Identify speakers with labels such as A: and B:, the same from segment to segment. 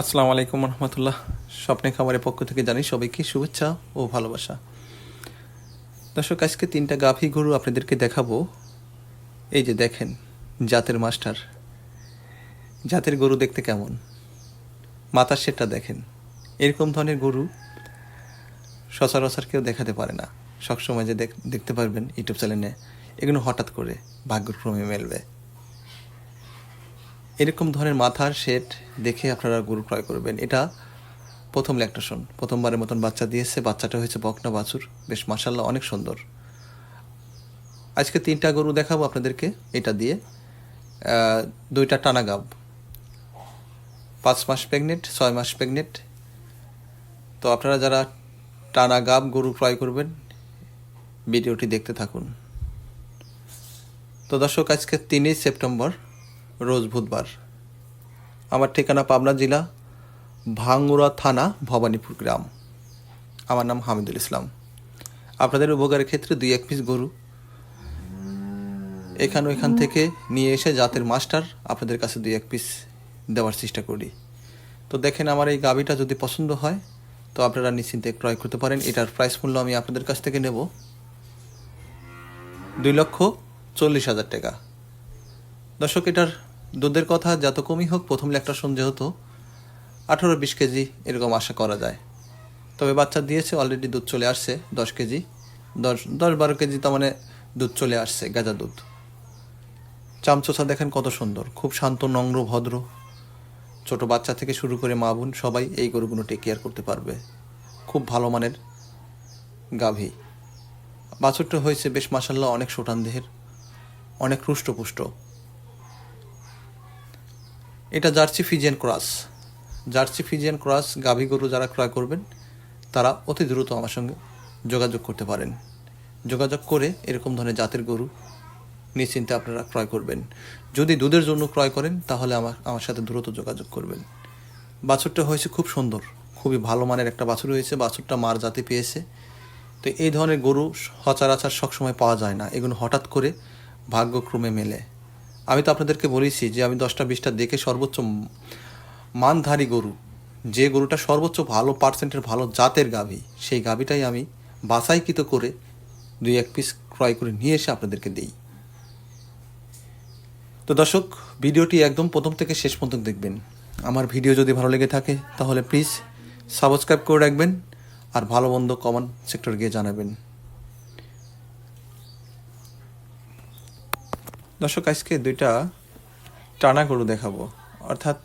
A: আসসালামু আলাইকুম রহমতুল্লাহ স্বপ্নে খামারের পক্ষ থেকে জানাই সবাইকে শুভেচ্ছা ও ভালোবাসা। দর্শক, আজকে তিনটা গাভী গরু আপনাদেরকে দেখাবো। এই যে দেখেন, জাতের মাস্টার। জাতের গরু দেখতে কেমন? মাথার সেটটা দেখেন। এরকম ধরনের গরু সচরাচর কেউ দেখাতে পারে না। সবসময় যে দেখ- দেখতে পারবেন ইউটিউব চ্যানেলে। এগুলো হঠাৎ করে ভাগ্যক্রমে মেলবে। এরকম ধরনের মাথার সেট দেখে আপনারা গরু ক্রয় করবেন। এটা প্রথম ল্যাকটেশন প্রথমবারের মতন বাচ্চা দিয়েছে, বাচ্চাটা হয়েছে বকনা বাছুর। বেশ মাসাল্লাহ অনেক সুন্দর। আজকে তিনটা গরু দেখাবো আপনাদেরকে, এটা দিয়ে। দুইটা টানা গাব। পাঁচ মাস প্রেগনেন্ট ছয় মাস প্রেগনেন্ট তো আপনারা যারা টানা গাব গরু ক্রয় করবেন, ভিডিওটি দেখতে থাকুন। তো দর্শক, আজকে তিনই সেপ্টেম্বর। রোজ বুধবার। আমার ঠিকানা পাবনা জেলা, ভাঙ্গুড়া থানা, ভবানীপুর গ্রাম। আমার নাম হামিদুল ইসলাম। আপনাদের উপকারের ক্ষেত্রে দুই এক পিস গরু। এখান ওইখান থেকে নিয়ে এসে জাতের মাস্টার আপনাদের কাছে দুই এক পিস দেওয়ার চেষ্টা করি। তো দেখেন আমার এই গাবিটা যদি পছন্দ হয়, তো আপনারা নিশ্চিন্তে ক্রয় করতে পারেন। এটার প্রাইস মূল্য আমি আপনাদের কাছ থেকে নেব। দুই লক্ষ চল্লিশ হাজার টাকা। দর্শক, এটার দুধের কথা যত কমই হোক, প্রথম ল্যাকটেশন যেহেতু, আঠারো বিশ কেজি এরকম আশা করা যায়। তবে বাচ্চা দিয়েছে অলরেডি দুধ চলে আসছে দশ কেজি। দশ দশ বারো কেজি তার মানে দুধ চলে আসছে, গাঁজা দুধ। চামচোচা দেখেন কত সুন্দর, খুব শান্ত, নম্র, ভদ্র। ছোট বাচ্চা থেকে শুরু করে মা বোন সবাই এই গরুগুলো টেক কেয়ার করতে পারবে। খুব ভালো মানের গাভী। বাছুরটা হয়েছে বেশ মাসাল্লাহ অনেক সুটান দেহের, অনেক হৃষ্টপুষ্ট। এটা Jersey Friesian cross. Jersey Friesian cross গাভী গরু যারা ক্রয় করবেন, তারা অতি দ্রুত আমার সঙ্গে যোগাযোগ করতে পারেন। যোগাযোগ করে এরকম ধরনের জাতের গরু নিশ্চিন্তে আপনারা ক্রয় করবেন। যদি দুধের জন্য ক্রয় করেন, তাহলে আমার আমার সাথে দ্রুত যোগাযোগ করবেন। বাছুরটা হয়েছে খুব সুন্দর, খুবই ভালো মানের একটা বাছুর হয়েছে, বাছুরটা মার জাতি পেয়েছে। তো এই ধরনের গরু সচরাচর সবসময় পাওয়া যায় না। এগুলো হঠাৎ করে ভাগ্যক্রমে মেলে। আমি তো আপনাদেরকে বলেছি যে আমি দশটা বিশটা দেখে সর্বোচ্চ মানধারী গরু। যে গরুটা সর্বোচ্চ ভালো পার্সেন্টের ভালো জাতের গাভী, সেই গাভীটাই আমি বাছাইকৃত করে দুই এক পিস ক্রয় করে নিয়ে এসে আপনাদেরকে দিই। তো দর্শক, ভিডিওটি একদম প্রথম থেকে শেষ পর্যন্ত দেখবেন। আমার ভিডিও যদি ভালো লেগে থাকে, তাহলে প্লিজ সাবস্ক্রাইব করে রাখবেন আর ভালো মন্দ কমেন্ট সেক্টর গিয়ে জানাবেন। দর্শক, আজকে দুইটা টানা গরু দেখাবো। অর্থাৎ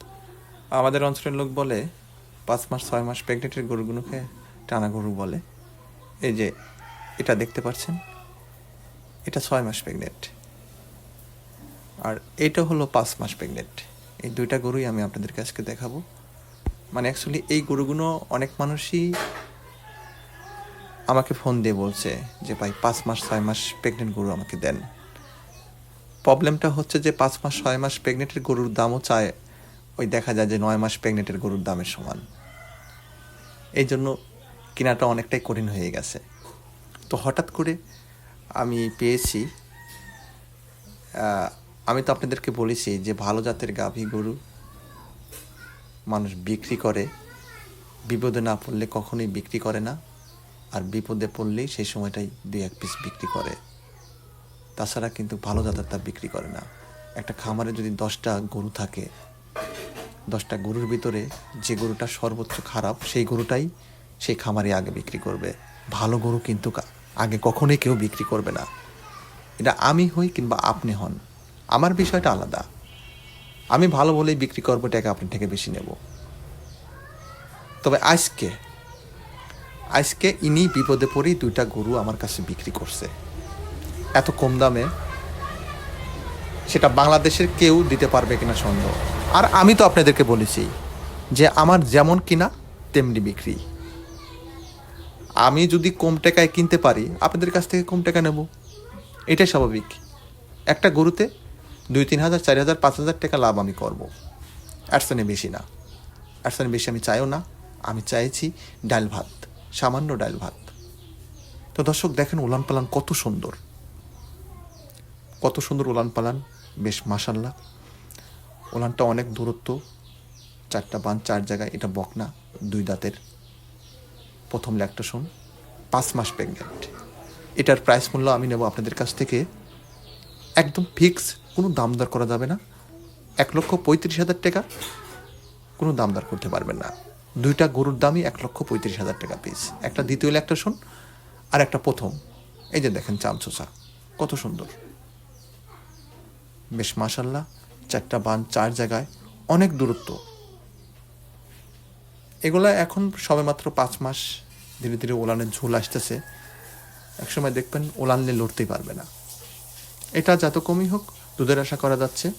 A: আমাদের অঞ্চলের লোক বলে পাঁচ মাস, ছয় মাস প্রেগনেন্টের গরুগুলোকে টানা গরু বলে। এই যে এটা দেখতে পাচ্ছেন, এটা ছয় মাস প্রেগনেন্ট আর এটা হলো পাঁচ মাস প্রেগনেন্ট এই দুইটা গরুই আমি আপনাদেরকে আজকে দেখাবো। মানে অ্যাকচুয়ালি এই গরুগুলো অনেক মানুষই আমাকে ফোন দিয়ে বলছে যে, ভাই, পাঁচ মাস, ছয় মাস প্রেগনেন্ট গরু আমাকে দেন। প্রবলেমটা হচ্ছে যে পাঁচ মাস, ছয় মাস প্রেগনেন্টের গরুর দামও চায়। ওই দেখা যায় যে নয় মাস প্রেগনেন্টের গরুর দামের সমান। এই জন্য কেনাটা অনেকটাই কঠিন হয়ে গেছে। তো হঠাৎ করে আমি পেয়েছি আমি তো আপনাদেরকে বলেছি যে ভালো জাতের গাভী গরু মানুষ বিক্রি করে। বিপদে না পড়লে কখনোই বিক্রি করে না। আর বিপদে পড়লেই সেই সময়টাই দুই এক পিস বিক্রি করে। তাছাড়া কিন্তু ভালো জাতের তা বিক্রি করে না। একটা খামারে যদি দশটা গরু থাকে, দশটা গরুর ভিতরে যে গরুটা সর্বোচ্চ খারাপ, সেই গরুটাই সেই খামারে আগে বিক্রি করবে। ভালো গরু কিন্তু আগে কখনোই কেউ বিক্রি করবে না। এটা আমি হই কিংবা আপনি হন, আমার বিষয়টা আলাদা। আমি ভালো বলেই বিক্রি করব টাকা আপনার থেকে বেশি নেব। তবে আজকে আজকে ইনি বিপদে পড়েই দুইটা গরু আমার কাছে বিক্রি করছে। এত কম দামে সেটা বাংলাদেশের কেউ দিতে পারবে কিনা সন্দেহ। আর আমি তো আপনাদেরকে বলেছি যে আমার যেমন কিনা তেমনি বিক্রি। আমি যদি কম টাকায় কিনতে পারি, আপনাদের কাছ থেকে কম টাকা নেব। এটাই স্বাভাবিক। একটা গরুতে দুই, তিন হাজার, চার হাজার, পাঁচ হাজার টাকা লাভ আমি করব। অ্যাডসানে বেশি না। অ্যাডসানে বেশি আমি চাইও না। আমি চাইছি ডাল ভাত, সামান্য ডাল ভাত। তো দর্শক, দেখেন উলান পালান কত সুন্দর। কত সুন্দর উলান পালান, বেশ মাসাল্লাহ ওলানটা অনেক দূরত্ব,
B: চারটা বান চার জায়গায়, এটা বকনা, দুই দাঁতের। প্রথম ল্যাকটেশন পাঁচ মাস প্রেগনেন্ট এটার প্রাইস মূল্য আমি নেব আপনাদের কাছ থেকে। একদম ফিক্স কোনো দাম দর করা যাবে না। এক লক্ষ পঁয়ত্রিশ হাজার টাকা, কোনো দাম দর করতে পারবেন না। দুইটা গরুর দামই এক লক্ষ পঁয়ত্রিশ হাজার টাকা পিস একটা দ্বিতীয় ল্যাকটেশন আর একটা প্রথম। এই যে দেখেন চামচোচা, কত সুন্দর। বেশ মাসাল্লাহ চারটা বান চার জায়গায়, অনেক দূরত্ব। এগুলো এখন সবেমাত্র পাঁচ মাস ধীরে ধীরে ওলানের ঝোল আসতেছে। একসময় দেখবেন ওলানলে লড়তেই পারবে না। এটা যত কমই হোক, দুধের আশা করা যাচ্ছে,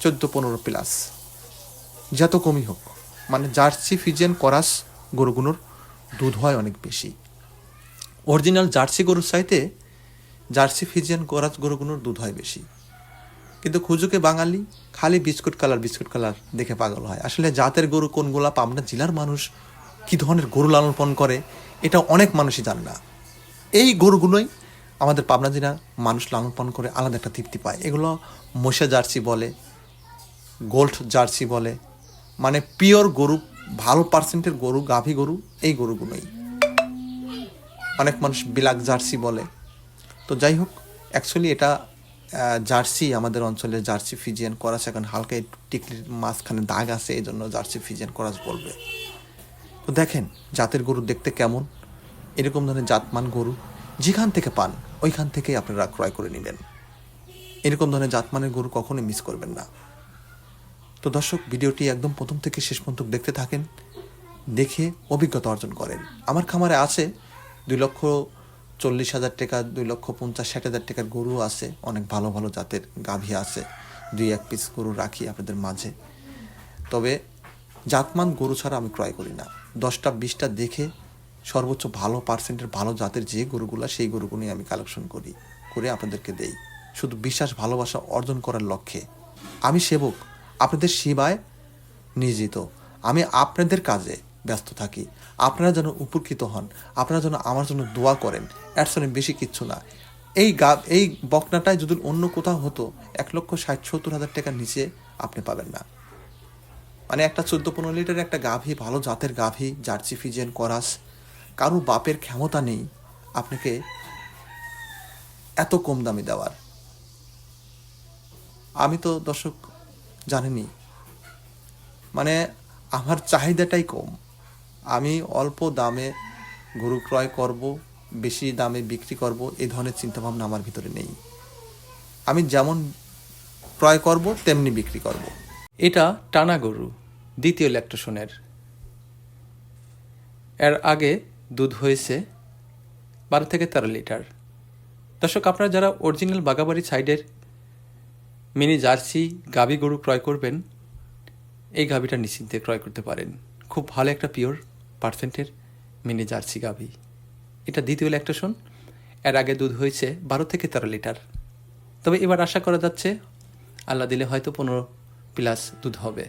B: চোদ্দ পনেরো প্লাস। যত কমই হোক মানে জার্সি, ফিজিয়ান, করাস গরুগুলোর দুধ হয় অনেক বেশি। অরিজিনাল জার্সি গরুর চাইতে জার্সি, ফিজিয়ান, করাস গরুগুলোর দুধ হয় বেশি। কিন্তু খুজুকে বাঙালি খালি বিস্কুট কালার বিস্কুট কালার দেখে পাগল হয়। আসলে জাতের গরু কোনগুলা পাবনা জেলার মানুষ কি ধরনের গরু লালন পালন করে, এটা অনেক মানুষই জানে না। এই গরুগুলোই আমাদের পাবনা জেলার মানুষ লালন পালন করে আলাদা একটা তৃপ্তি পায়। এগুলো মশা জার্সি বলে, গোল্ড জার্সি বলে মানে পিওর গরু, ভালো পার্সেন্টের গরু, গাভী গরু, এই গরুগুলোই। অনেক মানুষ বিলাক জার্সি বলে। তো যাই হোক অ্যাকচুয়ালি এটা জার্সি, আমাদের অঞ্চলে জার্সি ফিজিয়ান করাস এখন হালকা টিকলির মাঝখানে দাগ আছে এই জন্য জার্সি ফিজিয়ান করাস বলবে। তো দেখেন, জাতের গরু দেখতে কেমন? এরকম ধরনের জাতমান গরু যেখান থেকে পান, ওইখান থেকেই আপনারা ক্রয় করে নেবেন। এরকম ধরনের জাতমানের গরু কখনোই মিস করবেন না। তো দর্শক, ভিডিওটি একদম প্রথম থেকে শেষ পর্যন্ত দেখতে থাকেন, দেখে অভিজ্ঞতা অর্জন করেন। আমার খামারে আছে দুই লক্ষ চল্লিশ হাজার টাকা, দুই লক্ষ পঞ্চাশ ষাট হাজার টাকার গরু আছে, অনেক ভালো ভালো জাতের গাভী আছে, দুই এক পিস গরু রাখি আপনাদের মাঝে। তবে জাতমান গরু ছাড়া আমি ক্রয় করি না। দশটা, বিশটা দেখে সর্বোচ্চ ভালো পার্সেন্টের ভালো জাতের যে গরুগুলো, সেই গরুগুলোই আমি কালেকশন করি, করে আপনাদেরকে দেই। শুধু বিশ্বাস, ভালোবাসা অর্জন করার লক্ষ্যে। আমি সেবক, আপনাদের সেবায় নিয়োজিত। আমি আপনাদের কাজে ব্যস্ত থাকি। আপনারা যেন উপকৃত হন। আপনারা যেন আমার জন্য দোয়া করেন। সঙ্গে বেশি কিচ্ছু না। এই গা, এই বকনাটায় যদি অন্য কোথাও হতো, এক লক্ষ ষাট, সত্তর হাজার টাকার নিচে আপনি পাবেন না। মানে একটা চোদ্দ, পনেরো লিটারের একটা গাভী, ভালো জাতের গাভী, জার্সি, ফিজিয়ান, করাস, কারও বাপের ক্ষমতা নেই আপনাকে এত কম দামে দেওয়ার। আমি তো দর্শক জানেনি মানে আমার চাহিদাটাই কম। আমি অল্প দামে গরু ক্রয় করব, বেশি দামে বিক্রি করব এই ধরনের চিন্তাভাবনা আমার ভিতরে নেই। আমি যেমন ক্রয় করব, তেমনি বিক্রি করব।
A: এটা টানা গরু, দ্বিতীয় ল্যাকটেশনের এর আগে দুধ হয়েছে বারো থেকে তেরো লিটার। দর্শক, আপনারা যারা অরিজিনাল বাগাবাড়ি সাইডের মিনি জার্সি গাভী গরু ক্রয় করবেন, এই গাভীটা নিশ্চিন্তে ক্রয় করতে পারেন। খুব ভালো একটা পিওর পার্সেন্টের মিনি জার্সি গাভী। এটা দ্বিতীয় ল্যাকটেশন এর আগে দুধ হয়েছে বারো থেকে তেরো লিটার। তবে এবার আশা করা যাচ্ছে আল্লাহ দিলে হয়তো পনেরো প্লাস দুধ হবে।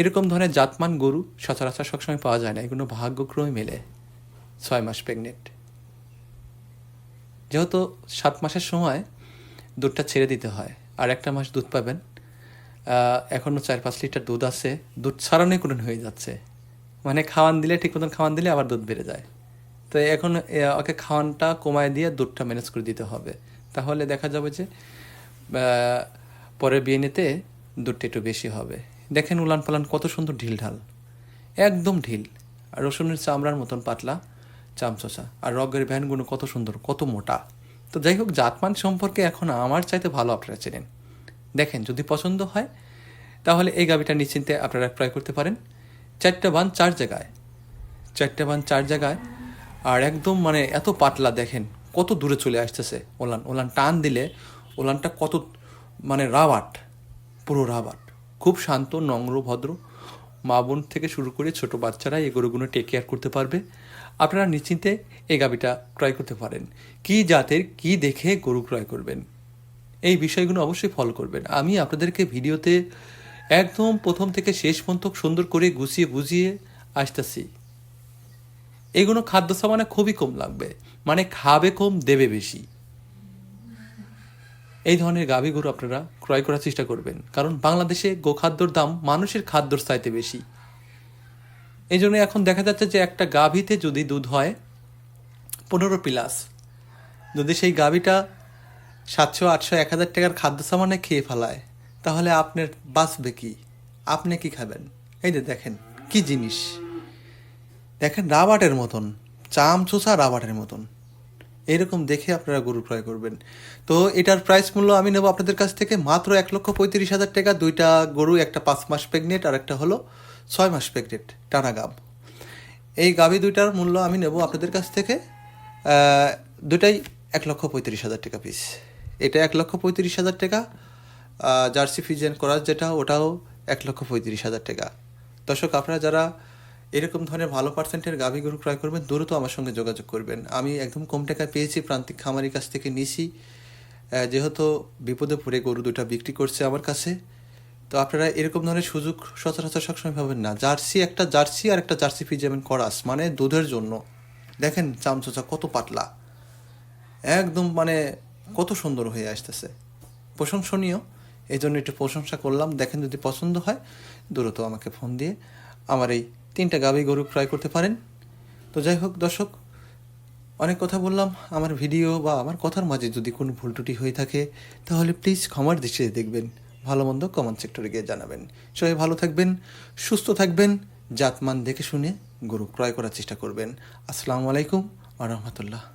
A: এরকম ধরনের জাতমান গরু সচরাচর সবসময় পাওয়া যায় না। এগুলো ভাগ্যক্রমে মেলে। ছয় মাস প্রেগনেন্ট যেহেতু সাত মাসের সময় দুধটা ছেড়ে দিতে হয়, আর একটা মাস দুধ পাবেন। এখনও চার পাঁচ লিটার দুধ আছে। দুধ ছাড়ানোই কোনো হয়ে যাচ্ছে। মানে খাওয়ান দিলে, ঠিক মতন খাওয়ান দিলে আবার দুধ বেড়ে যায়। তো এখন ওকে খাওয়ানটা কমায় দিয়ে দুধটা ম্যানেজ করে দিতে হবে। তাহলে দেখা যাবে যে পরে বিয়ে নিতে দুধটা একটু বেশি হবে। দেখেন উলান পালান কত সুন্দর ঢিল ঢাল। একদম ঢিল। আর রসুনের চামড়ার মতন পাতলা চামচোচা। আর রগের ভ্যানগুলো কত সুন্দর, কত মোটা। তো যাই হোক, জাতমান সম্পর্কে এখন আমার চাইতে ভালো আপনারা চেনেন। দেখেন, যদি পছন্দ হয়, তাহলে এই গাবিটা নিশ্চিন্তে আপনারা ক্রয় করতে পারেন। চারটা বান চার জায়গায়। চারটা বান চার জায়গায়। আর একদম মানে এত পাতলা দেখেন, কত দূরে চলে আসতেছে ওলান। ওলান টান দিলে ওলানটা কত মানে রাবাট, পুরো রাবাট। খুব শান্ত, নম্র, ভদ্র। মা বোন থেকে শুরু করে ছোট বাচ্চারা এই গরুগুলো টেক কেয়ার করতে পারবে। আপনারা নিশ্চিন্তে এই গাবিটা ক্রয় করতে পারেন। কি জাতের, কি দেখে গরু ক্রয় করবেন? এই বিষয়গুলো অবশ্যই ফলো করবেন। আমি আপনাদেরকে ভিডিওতে একদম প্রথম থেকে শেষ পর্যন্ত সুন্দর করে গুছিয়ে বুঝিয়ে আসতেছি। এগুলো খাদ্য সামানে খুবই কম লাগবে মানে খাবে কম, দেবে বেশি। এই ধরনের গাভী গরু আপনারা ক্রয় করার চেষ্টা করবেন, কারণ বাংলাদেশে গোখাদ্যর দাম মানুষের খাদ্যর চাইতে বেশি। এই জন্য এখন দেখা যাচ্ছে যে একটা গাভীতে যদি দুধ হয় পনেরো প্লাস, যদি সেই গাভীটা সাতশো, আটশো, এক হাজার টাকার খাদ্য সামানে খেয়ে ফেলায় তাহলে আপনার বাঁচবে কি? আপনি কি খাবেন? এই যে দেখেন, কি জিনিস? দেখেন, রাবাটের মতন চাম চোষা রাবারের মতন। এরকম দেখে আপনারা গরু ক্রয় করবেন। তো এটার প্রাইস মূল্য আমি নেব আপনাদের কাছ থেকে মাত্র এক লক্ষ পঁয়ত্রিশ হাজার টাকা, দুইটা গরু, একটা পাঁচ মাস প্রেগনেন্ট আর একটা হলো ছয় মাস প্রেগনেন্ট টানা গাব। এই গাভী দুইটার মূল্য আমি নেব আপনাদের কাছ থেকে দুটাই এক লক্ষ পঁয়ত্রিশ হাজার টাকা পিস এটা এক লক্ষ পঁয়ত্রিশ হাজার টাকা জার্সি ফিজেন করার যেটা, ওটাও এক লক্ষ পঁয়ত্রিশ হাজার টাকা। দর্শক, আপনারা যারা এরকম ধরনের ভালো পার্সেন্টের গাভী গরু ক্রয় করবেন, দ্রুত আমার সঙ্গে যোগাযোগ করবেন। আমি একদম কম টাকায় পেয়েছি, প্রান্তিক খামারির কাছ থেকে নিছি। যেহেতু বিপদে পড়ে গরু দুটা বিক্রি করছে আমার কাছে। তো আপনারা এরকম ধরনের সুযোগ সচরাচর সবসময় পাবেন না। জার্সি, একটা জার্সি আর একটা জার্সি ফিজেমেন করাস মানে দুধের জন্য। দেখেন চামচোচা কত পাতলা। একদম মানে কত সুন্দর হয়ে আসতেছে। প্রশংসনীয়। এই জন্য একটু প্রশংসা করলাম। দেখেন যদি পছন্দ হয়, দ্রুত আমাকে ফোন দিয়ে আমার এই তিনটা গাভী গরু ক্রয় করতে পারেন। তো যাই হোক, দর্শক, অনেক কথা বললাম। আমার ভিডিও বা আমার কথার মাঝে যদি কোনো ভুল ত্রুটি হয়ে থাকে, তাহলে প্লিজ ক্ষমার দৃষ্টিতে দেখবেন। ভালো মন্দ কমেন্ট সেক্টরে গিয়ে জানাবেন। সবাই ভালো থাকবেন, সুস্থ থাকবেন, জাতমান দেখে শুনে গরু ক্রয় করার চেষ্টা করবেন। আসসালামু আলাইকুম আ রহমতুল্লাহ।